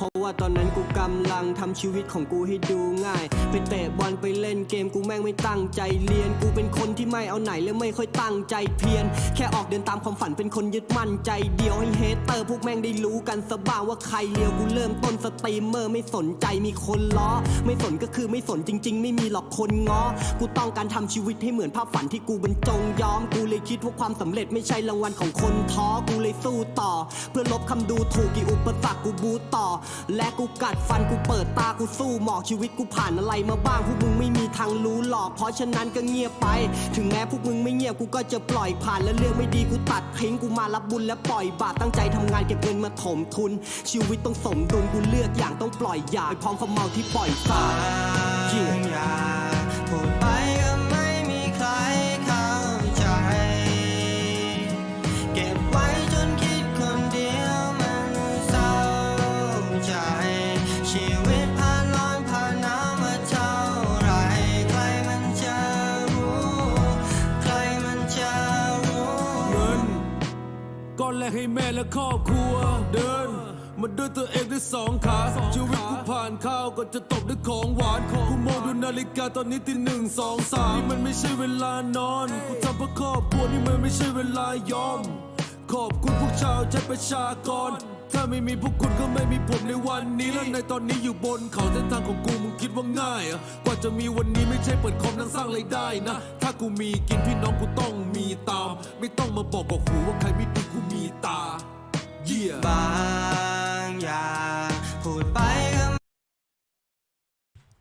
เพราะว่าตอนนั้นกูกำลังทำชีวิตของกูให้ดูง่าย ไปเตะบอลไปเล่นเกมกูแม่งไม่ตั้งใจเรียน กูเป็นคนที่ไม่เอาไหนและไม่ค่อยตั้งใจเพียรแค่ออกเดินตามความฝันเป็นคนยึดมั่นใจเดียวให้เฮเตอร์พวกแม่งได้รู้กันสบ้างว่าใครเลียวกูเริ่มต้นสตรีมเมอร์ไม่สนใจมีคนล้อ ไม่สนก็คือไม่สนจริง ๆ ไม่มีหรอกคนง้อ กูต้องการทำชีวิตให้เหมือนภาพฝันที่กูบรรจงยอม กูเลยคิดว่าความสำเร็จไม่ใช่รางวัลของคนท้อกูเลยสู้ต่อ เพื่อลบคำดูถูกกี่อุปสรรคกูบูต่อและกูกัดฟันกูเปิดตากูสู้หมอกชีวิตกูผ่านอะไรมาบ้างพวกมึงไม่มีทางรู้หรอก เพราะฉะนั้นก็เงียบไป ถึงแม้พวกมึงไม่เงียบกูก็จะปล่อยผ่านและเรื่องไม่ดีกูตัดทิ้งกูมารับบุญและปล่อยบาปตั้งใจทำงานเก็บเงินมาถมทุน ชีวิตต้องสมดุลกูเลือกอย่างต้องปล่อยอย่างพร้อมความเมาที่ปล่อยสาด ให้แม่และครอบครัว เดิน มาด้วยตัวเองด้วยสองขา ชีวิตกูผ่านข้าวก็จะตบด้วยของหวานกูมองดูนาฬิกาตอนนี้ตีหนึ่งสองสามนี่มันไม่ใช่เวลานอนกูทำเพื่อครอบครัวนี่มันไม่ใช่เวลายอม ขอบคุณพวกชาวชาติประชากร ถ้าไม่มีพวกคุณก็ไม่มีผมในวันนี้และในตอนนี้อยู่บนเขาเส้นทางของกูมึงคิดว่าง่ายเหรอะกว่าจะมีวันนี้ไม่ใช่เปิดคอมนั่งสร้างรายได้นะ ถ้ากูมีกินพี่น้องกูต้องมีตาม ไม่ต้องมาบอกกับหูว่าใครไม่ดีกูมีตา เยี่ยบางอย่างพูดไปก็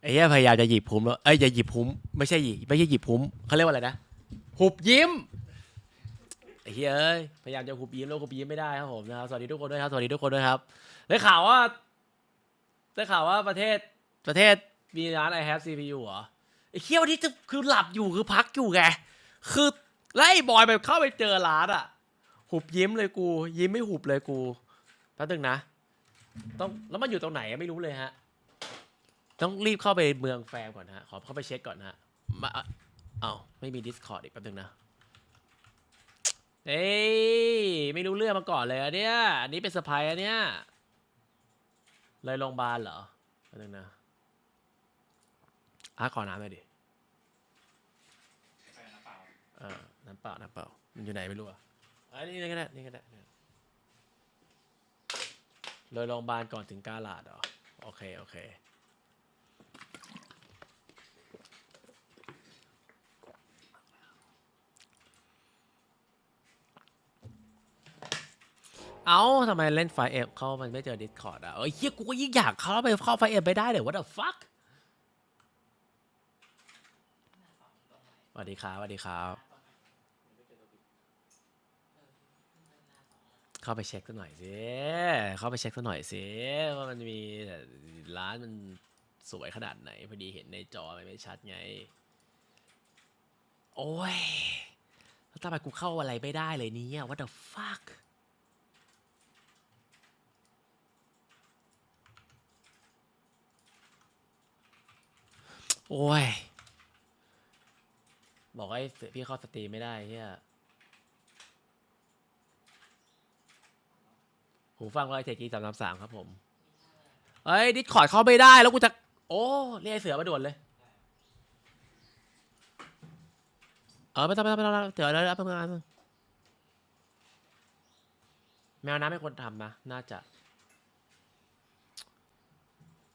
ไอ้เหี้ยพยายามจะหยิบพุ้มแล้วเอ้ยจะหยิบพุ้มไม่ใช่หยิบไม่ใช่หยิบพุ้มเขาเรียกว่าอะไรนะหุบยิ้มไอ้ เหี้ยเอ้ยพยายามจะหุบยิ้มแล้วหุบยิ้มไม่ได้ครับผมนะครับสวัสดีทุกคนด้วยครับสวัสดีทุกคนด้วยครับได้ข่าวว่าได้ข่าวว่าประเทศประเทศมีร้าน i have CPU เหรอไอ้เหี้ยวันนี้จะคือหลับอยู่คือพักอยู่ไงคือแล้วไอ้บอยแบบเข้าไปเจอร้านอะ หุบยิ้มเลยกู ยิ้มไม่หุบเลยกูแป๊บนึงนะ ต้องแล้วมันอยู่ตรงไหนไม่รู้เลยฮะ ต้องรีบเข้าไปเมืองแฟมก่อนฮะ ขอเข้าไปเช็คก่อนฮะมาเอ้าไม่มี Discord อีกแป๊บนึงนะ เอ้ยไม่รู้เรื่องมาก่อนเลยอะเนี่ยอันนี้เป็นสปายอะเนี่ยเลยโรงพยาบาลเหรอแป๊บนึงนะอะขอน้ำหน่อยดิเออน้ำเปล่าน้ำเปล่ามันอยู่ไหนไม่รู้อะอันนี้ก็ได้นี่ก็ได้นี่เลยโรงพยาบาลก่อนถึงกาลาดเหรอโอเคโอเค เอ้าทำไมเล่นไฟเอ็มเข้ามันไม่เจอ Discord อะเอ้ยเฮียกูก็ยิ่งอยากเข้าไปเข้าไฟเอ็มไปได้เลย what the fuck สวัสดีครับสวัสดีครับ เข้าไปเช็คสักหน่อยสิ เข้าไปเช็คสักหน่อยสิ ว่ามันมีร้านมันสวยขนาดไหน พอดีเห็นในจอมันไม่ชัดไง โอ้ยแล้วทำไมกูเข้าอะไรไม่ได้เลยเนี่ย what the fuck โอ้ย บอกให้เสือพี่เข้าสตรีมไม่ได้เฮียหูฟังไวเทจีสามสามสามครับผม เอ้ยดิสคอร์ดเข้าไม่ได้แล้วกูจะ โอ้เรียกไอ้เสือมาด่วนเลย เออไม่ต้องไม่ต้องไม่ต้องเดี๋ยวเดี๋ยวเดี๋ยวแป๊บนึงแป๊บนึงแมวน้ำไม่ควรทำนะ น่าจะ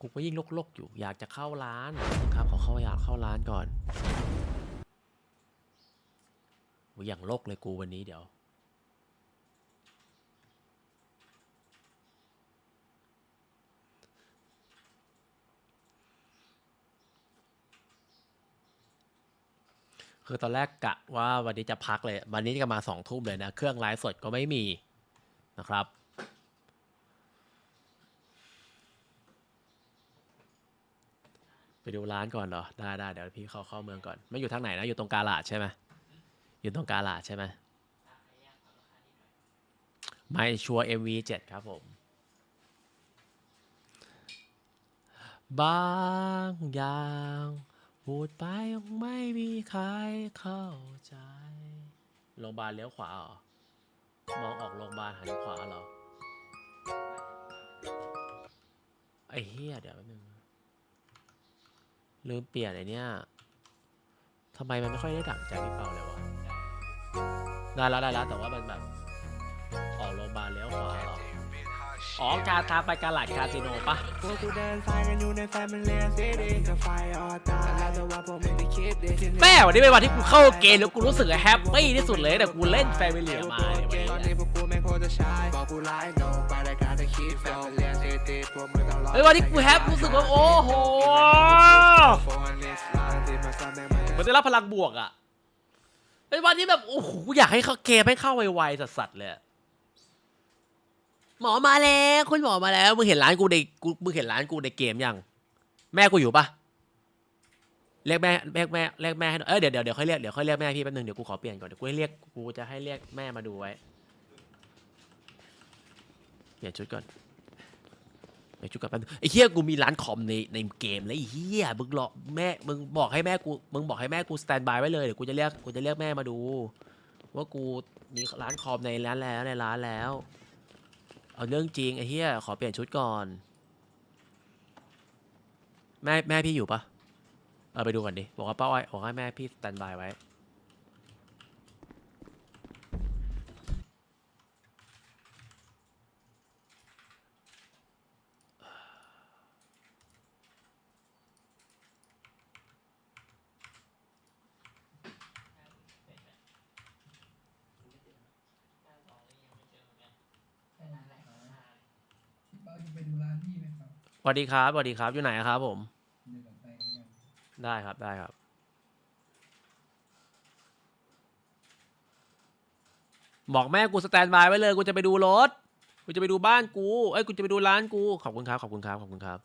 กูก็ยิ่งลกๆอยู่ อยากจะเข้าร้านครับขอเข้าอยากเข้าร้านก่อนโอ้ยอย่างลกเลยกูวันนี้เดี๋ยวคือตอนแรกกะว่าวันนี้จะพักเลย วันนี้จะมาสองทุ่มเลยนะ เครื่องไลฟ์สดก็ไม่มีนะครับ ไปดูร้านก่อนเหรอ ได้ได้เดี๋ยวพี่เข้าเข้าเมืองก่อน ไม่อยู่ทางไหนนะ อยู่ตรงกาลาดใช่ไหมอยู่ตรงกาลาดใช่ไหมไม่ชัวร์ MV7 ครับผม บางอย่างพูดไปยังไม่มีใครเข้าใจโรงพยาบาลเลี้ยวขวาเหรอ มองออกโรงพยาบาลหันขวาเหรอ ไอ้เฮียเดี๋ยวแป๊บนึง ลืมเปลี่ยนไอเนี่ยทำไมมันไม่ค่อยได้ดั่งใจพี่เปาเลยวะได้แล้วได้แล้วแต่ว่ามันแบบออกโรงพยาบาลเลี้ยวขวาเหรออ๋อการทางไปกาลาดคาสิโนปะพวกกูเดินสายกันอยู่ในแฟมิเลียซิตี้กับไฟออตาแล้วแต่ว่าผมไม่ได้คิดดิแม่วันนี้เป็นวันที่กูเข้าเกมแล้วกูรู้สึกแฮปปี้ที่สุดเลยแต่กูเล่นแฟมิเลียมาเนี่ยตอนนี้พวกกูไม่โคตรจะใช้บอกกูไลน์โน ไปรายการจะคิดแฟมิเลียซิตี้พวกมึงต้องรอเฮ้ยวันนี้กูแฮปรู้สึกว่าโอ้โหโฟนลิสไลน์ที่มาซ้ำแม่งมันเหมันได้รับพลังบวกอะเป็นวันที่แบบโอ้โหกูอยากให้เขาเกมให้เข้าไวๆสัสๆเลยอะหมอมาแล้วคุณหมอมาแล้วมึงเห็นร้านกูในกูมึงเห็นร้านกูในเกมยัง แม่กูอยู่ปะเรียกแม่เรียกแม่เรียกแม่ให้หน่อยเอ้ยเดี๋ยวเดี๋ยวเดี๋ยวค่อยเรียกเดี๋ยวค่อยเรียกแม่พี่แป๊บนึงเดี๋ยวกูขอเปลี่ยนก่อนเดี๋ยวกูให้เรียกกูจะให้เรียกแม่มาดูไว้เป ลี่ยนชุดก่อนเปลี่ยนชุดก่อนแป๊บนึงไอ้เหี้ยกูมีร้านคอมในในเกมแล้วไอ้เหี้ยมึงรอแม่มึงบอกให้แม่กูมึงบอกให้แม่กูสแตนบายไว้เลยเดี๋ยวกูจะเรียกกูจะเรียกแม่มาดู ว่ากูมีร้านคอมในร้านแล้วในร้านแล้ว เอาเรื่องจริงไอ้เหี้ยขอเปลี่ยนชุดก่อนแม่แม่พี่อยู่ปะเอาไปดูก่อนดิบอกว่าป้าอ้อยบอกให้แม่พี่สแตนบายไว้ เราจะไปดูร้านพี่ไหมครับ ส วัสดีครับสวัสดีครับ อยู่ไหนอะครับผมเดี๋ยวผมไปแล้วกันได้ครับ ได้ครับ บอกแม่กูสแตนบายไว้เลย กูจะไปดูรถ กูจะไปดูบ้านกู เอ้ย กูจะไปดูร้านกู ขอบคุณครับ ขอบคุณครับ ขอบคุณครับ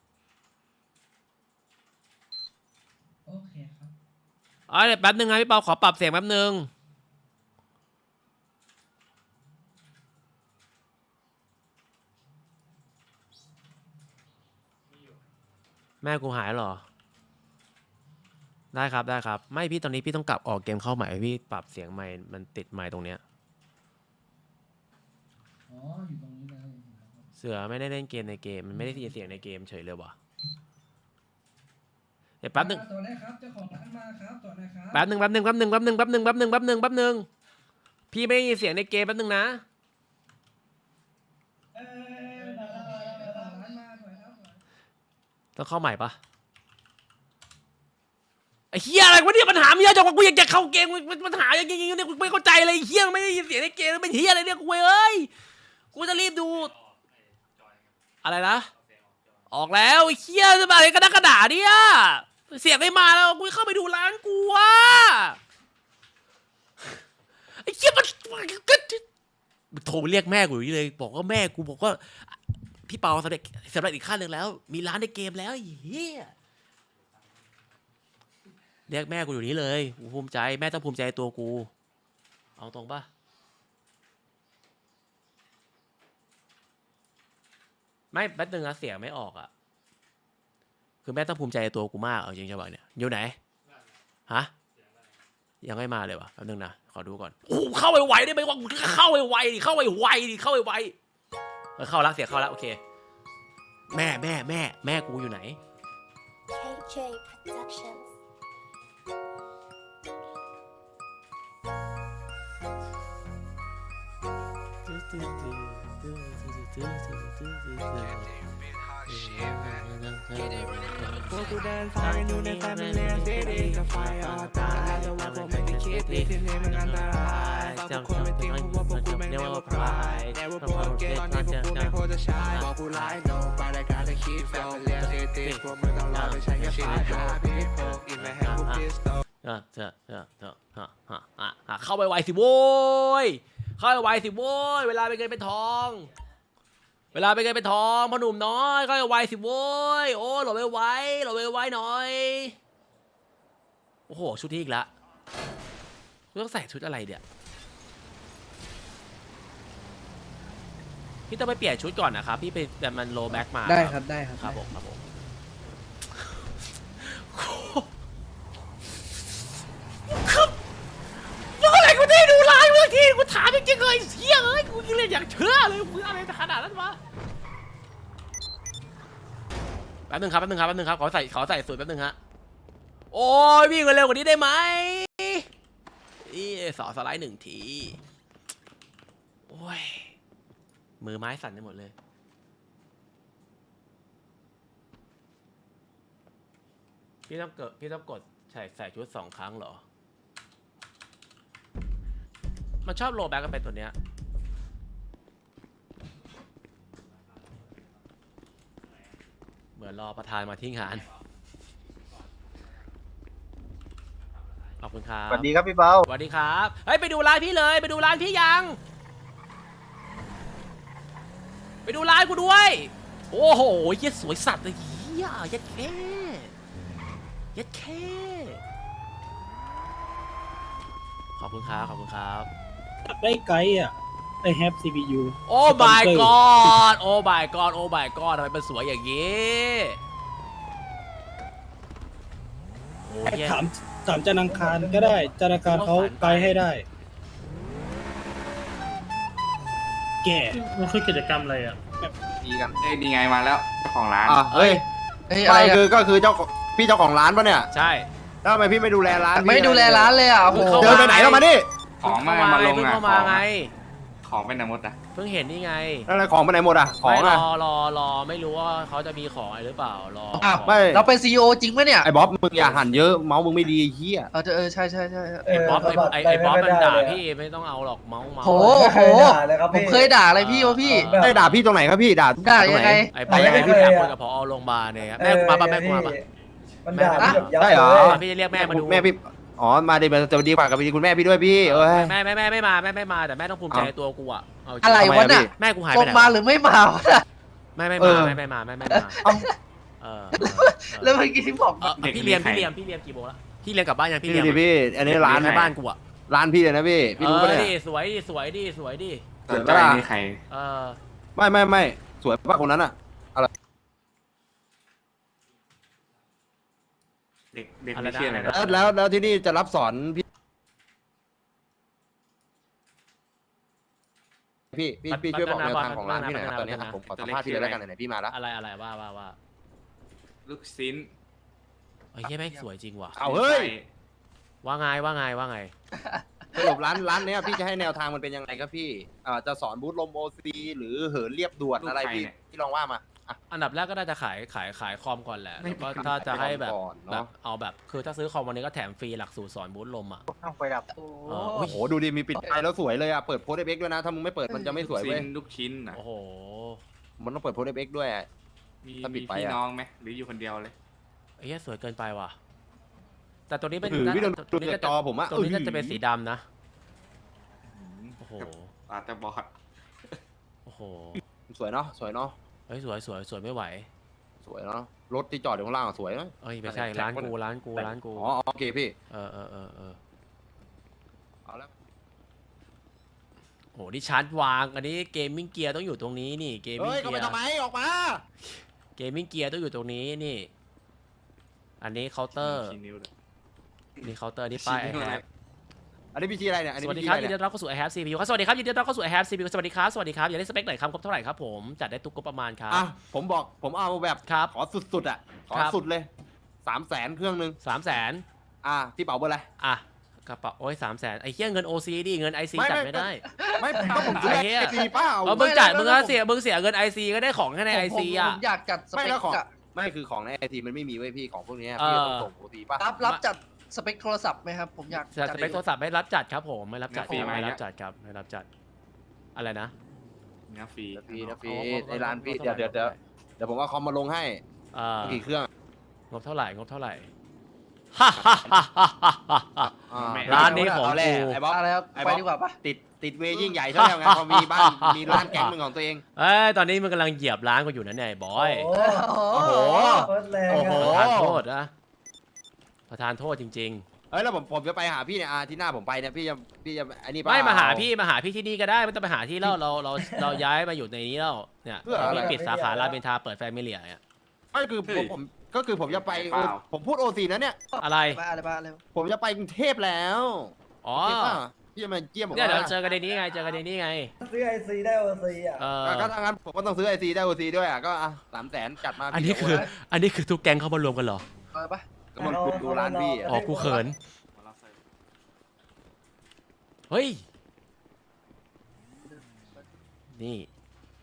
โอเคครับเอ้ยเดี๋ยวแป๊บนึงนะพี่เปาขอปรับเสียงแป๊บนึง แม่กูหายเหรอ ได้ครับได้ครับ ไม่พี่ตอนนี้พี่ต้องกลับออกเกมเข้าใหม่พี่ปรับเสียงใหม่มันติดใหม่ตรงเนี้ย อ๋อ อยู่ตรงนี้เลยครับเสือไม่ได้เล่นเกมในเกม มันไม่ได้ยินเสียงในเกมเฉยเลยวะเดี๋ยวแป๊บนึงตัวแรกครับ เจ้าของร้านมาครับตัวแรกครับแป๊บหนึ่งแป๊บหนึ่งแป๊บหนึ่งแป๊บหนึ่งแป๊บหนึ่งแป๊บหนึ่งแป๊บหนึ่งแป๊บหนึ่งพี่ไม่ได้ยินเสียงในเกมแป๊บหนึ่งนะ เอ้ย ต้องเข้าใหม่ปะไอ้เฮียอะไรวะเนี่ยปัญหามีเยอะจังวะกูอยากจะเข้าเกมมันปัญหาอย่างงี้เนี่ยกูไม่เข้าใจเลยเฮียไม่ได้ยินเสียงในเกมแล้วเป็นเฮียอะไรเนี่ยกูเอ้ยกูจะรีบดู อะไรนะ ออกแล้วไอ้เฮียจะมาอะไรกันนักกระดาเนี่ยเสียงไม่มาแล้วกูเข้าไปดูร้านกูอะไอ้เฮียมันก็โทรเรียกแม่กูอยู่เลย บอกว่าแม่กูบอกว่า พี่เปาสำเร็จสำเร็จอีกขั้นหนึ่งแล้ว มีร้านในเกมแล้วเฮียเรียกแม่กูอยู่นี้เลยกูภูมิใจแม่ต้องภูมิใจตัวกู เอาตรงปะไม่แป๊บนึงนะเสียงไม่ออกอะ่ะคือแม่ต้องภูมิใจตัวกูมากเอาจริงจะบอกเนี่ยอยู่ไหนฮะยังไม่มาเลยวะแป๊บนึงนะขอดูก่อนโอ้เข้าไปไวได้ไหมวะเข้าไปไวดิเข้าไปไวดิเข้าไปไว ออเข้าแล้วเสียงเข้าแล้วโอเค แม่แม่แม่แม่กูอยู่ไหน KJ Productions. พวกกูเดินสายกันอยู่ในแฟมิเลียซิตี้กับไฟออตาแล้วแต่ว่าผมไม่ได้คิดดิที่นี่มันอันตรายบางคนไม่จริงพวกพวก กูไม่ได้ว่าพลายแต่ว่าพวกเกย์ตอนนี้พวกกูไม่โคตรจะใช้บอกกูไลน์โนไปรายการจะคิดแฟมิเลียซิตี้พวกมึงต้องรอไปใช้กับไฟหาพี่โฟกอินไม่ให้พวกพิสโตอะเถอะเถอะเถอะฮะฮะฮะฮะเข้าไปไวสิโว้ยเข้าไปไวสิโว้ยเวลาเป็นเงินเป็นทอง เวลาเป็นเงินเป็นทองพ่อหนุ่มน้อยเข้าไปไวสิโว้ยโอ้หลบไปไวหลบไปไวหน่อยโอ้โหชุดนี้อีกละกูต้องใส่ชุดอะไรเดี๋ย พี่ต้องไปเปลี่ยนชุดก่อนนะครับ พี่ไปแต่มันโลแบ็กมาได้ครับได้ครับครับผมครับผมครับเมื่อไหร่กูได้ดูไลฟ์เมื่อทีกูถามจริงๆเลยเฮียเอ้ยกูยังเลยอยากเชื่อเลยมึงอะไรขนาดนั้นวะแป๊บนึงครับแป๊บนึงครับแป๊บนึงครับขอใส่ขอใส่สูตรแป๊บนึงฮะโอ้ยวิ่งเร็วกว่านี้ได้ไหมนี่สอสไลด์หนึ่งทีโอ้ย มือไม้สั่นไปหมดเลย พี่ต้องเกิดพี่ต้องกดใส่ใส่ชุดสองครั้งเหรอ มันชอบโลแบ็กกันไปตัวเนี้ย เหมือนรอประธานมาที่งาน ขอบคุณครับ สวัสดีครับพี่เปาสวัสดีครับ เฮ้ย ไปดูร้านพี่เลย ไปดูร้านพี่ยัง ไปดูร้านกูด้วย โอ้โหเหี้ย็ดสวยสัตว์เลยเฮียเย็ดแค่เย็ดแค่ขอบคุณครับ ขอบคุณครับ ได้ไกด์อะได้แฮป CPU โอ้ my god โอ้ my god โอ้ my god ทำไมมันสวยอย่างนี้ โอ้เหี้ยถามถามจันทร์อังคารก็ได้จันทร์อังคารเขาไกด์ให้ได้ แก่มันคือกิจกรรมอะไรอะดีกันเอ้ยนี่ไงมาแล้วเจ้าของร้านอะเฮ้ยเฮ้ยไปอะไรอะคือก็คือเจ้าของพี่เจ้าของร้านปะเนี่ยใช่ แล้วทำไมพี่ไม่ดูแลร้านพี่ไม่ดูแลร้านเลยอะโอ้โห เดินไปไหนแล้วมานี่ของมาเข้ามาลงเพิ่งอะเข้ามาไง ของเป็นนมดอะเพิ่งเห็นนี่ไงแล้วอะไรของไปไหนหมดอะของไม่รอะอรอรอไม่รู้ว่าเขาจะมีของอะไรหรือเปล่ารออ้าวของไม่เราเป็นซีอจริงปะเนี่ยไอ้บ๊อบมึงอย่าหันเยอะเมาส์มึงไม่ดีไอ้เฮียเออเออใช่ใช่ใช่ไอ้บ๊อบไอ้ไอ้ไอ้บ๊อบมันด่าพี่ไม่ต้องเอาหรอกเมาส์เมาส์โหโหผมเคยด่าอะไรพี่วะพี่ได้ด่าพี่ตรงไหนครับพี่ด่าด่าตรยังไง ไอ้บ๊อบด่ายังไงพี่พี่ถามคุยกับพอโรงพยาบาลเนี่ยแม่กูมาปะแม่กูมาปะมันด่าพี่แบบยับได้เหรอเลยพี่จะเรียกแม่มาดูแม่พี่ อ๋อ มาดีมาจะดีกว่ากับคุณแม่พี่ด้วยพี่เอ้ย แม่แม่แม่ไม่มาแม่ไม่มาแต่แม่ต้องภูมิใจเอ้าในตัวกูอะเอาจงอะไรทำไมวะอะน่ะพี่แม่กูหายส่ไปงไหนมาวะหรือไม่มาวะน่ะแม่ไม่เอมาอ แม่ไม่มาแม่ไม่มาเอ้าเออแล้วเมื่อกี้ที่บอกเออเออพี่เรียนพี่เรียนพี่เรียนกี่โมงละพี่เรียนกลับบ้านยังพี่พี่เรียนดิพี่ อันนี้ร้านในบ้านกูอะร้านพี่เลยนะพี่ พี่รู้ปะเออเนี่ยดิสวยดิสวยดิสวยดิสวยจะปะล่ะมีใคร เออไม่ไม่ไม่สวยปะคนนั้นอะ เด็กเด็กไม่เชื่ออะไรอะไรนะนะแล้วแล้วแล้วที่นี่จะรับสอนพี่พี่พี่พี่ช่วยบอกแนวทางของร้านพี่หน่อยครับตอนนี้อะผมขอสัมภาษณ์พี่เลยแล้วกันไหนๆพี่มาแล้วอะไรอะไรว่าว่าว่าลูกชิ้นเฮ้ยแม่งสวยจริงว่ะเอาเฮ้ยว่าไงว่าไงว่าไงสรุปร้านร้านเนี้ยพี่จะให้แนวทางมันเป็นยังไงครับพี่อ่าจะสอนบูธลมโอซีหรือเหินเรียบด่วนอะไรพี่พี่ลองว่ามา อะ อันดับแรกก็น่าจะขายขายขายคอมก่อนแหละแล้วก็ถ้าจะให้แบบก่อนเนอะ แบบเอาแบบคือถ้าซื้อคอมวันนี้ก็แถมฟรีหลักสูตรสอนบูธลมอะ ต้องไฟดับโอ้เออ โอ้โหดูดิมีปิดไฟแล้วสวยเลยอะเปิดโพสเอ็กด้วยนะถ้ามึงไม่เปิดมันจะไม่สวยลูกเว้ชิ้ยนลูกชิ้นอะโอ้โห มันต้องเปิดโพสเอ็กด้วยอะ มีถ้าปิมีดไฟพี่อะ น้องไหมหรืออยู่คนเดียวเลยไอ้เหี้ยสวยเกินไปว่ะ แต่ตัวนี้เป็นถือพี่ดูตัดูวนี้ในจะจอผมอะตัวนี้น่าจะเป็นออสีดำนะ โอ้โหอาจจะบอดโอ้โห สวยเนาะสวยเนาะ เฮ้ยสวยสวยสวยไม่ไหว สวยเนาะรถที่จอดอยู่ข้างล่างอะสวยเนาะเอ้ยไม่ใช่ ร้านกูร้านกูร้านกู อ๋อโอเคพี่เออเออเออเออเอาแล้วโหนี่ชาร์จวางอันนี้เกมมิ่งเกียร์ต้องอยู่ตรงนี้นี่เกมมิ่เฮ้งยก็เกีไปยร์ทำไมออกมาเกมมิ่งเกียร์ต้องอยู่ตรงนี้นี่ อันนี้เคาน์เตอร์ชี้นิ้วเลย นี่เคาน์เตอร์นี่ป้ายไอชี้นิ้วแฮเลยป อันนี้พี่ชี้อะไรเนี่ย อันสนี้วัสดีพี่ครับชี้ยินอะไรดีเนี่ยต้อนรับเข้าสู่ i have CPU ครับสวัสดีครับยินดีต้อนรับเข้าสู่ i have CPU สวัสดีครับสวัสดีครับอยากได้สเปคไหนครับครบเท่าไหร่ครับผมจัดได้ทุกกประมาณครับ อะผมบอกผมเอาแบบครับขอสุดๆอะขอครับ สุดเลยสามแสนเครื่องนึงสามแสนอะที่เป๋าเบอร์อะไร อะกระเป๋าโอ้ยสามแสนไอ้เหี้ยเงิน OC ดิเงิน IC ไม่จัดไม่ ไม่ได้ ไม่ก็ผมซื้อไอ้เหี้ย ไอซีเปล่าเอามึงจ่ายมึงก็เสียมึงเสียเงิน IC ก็ได้ของแค่ใน ผม IC ผมอะ ผมอยากจัดสไม่เปแล้วคของ อะไม่คือของในไอทีมันไม่มีไว้ยพี่ของพวกเนี้ยเออพี่ต้องส่งปกติป่ะรับรับจัด สเปคโทรศัพท์ไหมครับ ผมอยากแต่สเปคโทรศัพท์ไม่รับจัดครับผมไม่รับจัดฟรีไหมไม่รับจัดครับไม่รับจัด อะไรนะเนื้อฟรีนะพี่นะพี่เอาเอาในร้านพี่เอาเดี๋ยวเดี๋ยวเดี๋ยวเดี๋ยวผมเอาคอมมาลงให้เอ่อกี่เครื่องงบเท่าไหร่งบเท่าไหร่ฮ่าฮ่าฮ่าฮ่าฮ่าฮ่าอ่าร้านนี้ของเอาแหละกูไอ้บ๊อบอะไรครับไอ้ไปบ๊อบดีกว่าปะติดติดเวยิ่งใหญ่เท่าไหร่ไงพอมีบ้านมีร้านแก๊งมึงของตัวเองเอ้ยตอนนี้มันกำลังเหยียบร้านกูอยู่นะเนี่ยไอ้บอย โอ้โอ้โหโคตรแรงโอ้โหอะประธานโทษนะ ประธานโทษจริง เอ้ยแล้วผมผมจะไปหาพี่เนี่ยอาที่หน้าผมไปเนี่ยพี่จะพี่จะอันนี้ๆป่ะไม่มาหาพี่มาหาพี่ที่นี่ก็ได้ไม่ต้องไปหาที่เราเราเราเราย้ายมาอยู่ในนี้แล้วเนี่ยเพื่ออะไร พี่ปิดสาขารามอินทราเปิดแฟมิเลียเนี่ยไม่คือผมผมก็คือผมจะไปโอผมพูดโอซีนะเนี่ย อะไรบ้าอะไรบ้าอะไรผมจะไปกรุงเทพแล้วอ๋อโอเคป่ะพี่จะมาเจี้ยมผมเนี่ยเดี๋ยวว่าเจอกันในนี้ไงเจอกันในนี้ไงซื้อไอซีได้โอซีอะเออ ก็ถ้างั้นผมก็ต้องซื้อไอซีได้โอซีด้วยอะก็อะสามแสนจัดมาอันนี้คือ อันนี้คือทุกแก๊งเข้ามารวมกันเหรอ เอาปะก็ มันดูดูร้านพี่อะอ๋อกูเขิน เฮ้ย นี่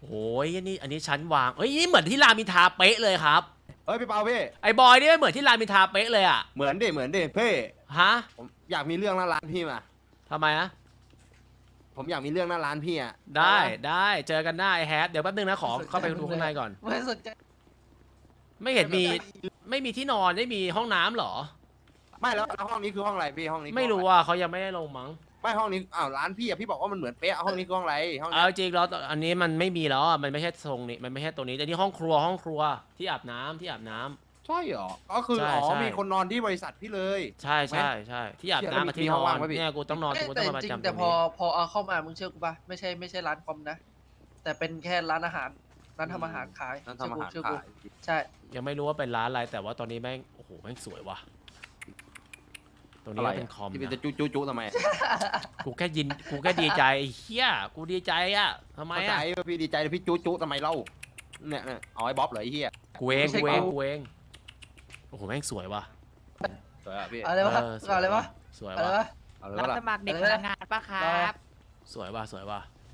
โอ้ยอันนี้อันนี้ชั้นวางเฮ้ยนี่เหมือนที่รามอินทราเป๊ะเลยครับเฮ้ยพี่เปาพี่ไอ้บอยนี่เหมือนที่รามอินทราเป๊ะเลยอะเหมือนดิเหมือนดิเพ่ฮะผมอยากมีเรื่องหน้าร้านพี่มาทำไมอะผมอยากมีเรื่องหน้าร้านพี่อะได้ได้เจอกันได้แฮปเดี๋ยวแป๊บนึงนะขอเข้าไปดูข้างในก่อน ไม่สนใจไม่เห็นมี ไม่มีที่นอนไม่มีห้องน้ำเหรอ ไม่แล้วแล้วห้องนี้คือห้องอะไรพี่ห้องนี้คือไม่รู้ห้องอะว่าเขายังไม่ได้ลงมั้งไม่ห้องนี้อ้าวร้านพี่อะพี่บอกว่ามันเหมือนเป๊ะห้องนี้คือห้องอะไรห้องเอานี้จริงแล้วอันนี้มันไม่มีแล้วอะมันไม่ใช่ทรงนี้มันไม่ใช่ตัวนี้แต่นี่ห้องครัวห้องครัวที่อาบน้ำที่อาบน้ำ ใช่เหรอก็คือใช่อ๋อใช่ มีคนนอนที่บริษัทพี่เลย ใช่ใช่ใช่ที่อาบน้ำกับมีที่มีนห้องอว่านงไหมพี่ เนี่ยกูต้องนอนเอ้ยกูต้แต่องมาประจริงจำตรแต่งพอนี้พอเอาเข้ามามึงเชื่อกูปะไม่ใช่ไม่ใช่ร้านคอมนะ แต่เป็นแค่ร้านอาหาร ร้านทำอาหารขายนั่นทำอาหารเชื่อกูขาย ใช่ ยังไม่รู้ว่าเป็นร้านอะไรแต่ว่าตอนนี้แม่งโอ้โหแม่งสวยว่ะตรงนี้อะไรก็เป็นคอมที่เป็นนะจะจุจุจุทำไมกูแค่ยินกูแค่ดีใจไอ้เฮียกูดีใจอะทำไมเข้าใจอะว่าพี่ดีใจแต่พี่จุจุทำไมเล่าเนี่ยเนี่ยเอาไอ้บ๊อบเหรอไอ้เหี้ยกูเองกูเองกูเองโอ้โหแม่งสวยว่ะสวยอะพี่อะไรวะเออสวยอะไรวะสวยอะไรว่ะวะ เอาเลยรับวะล่ะสมัครเด็กพนักงานปะครับ สวยว่ะสวยว่ะ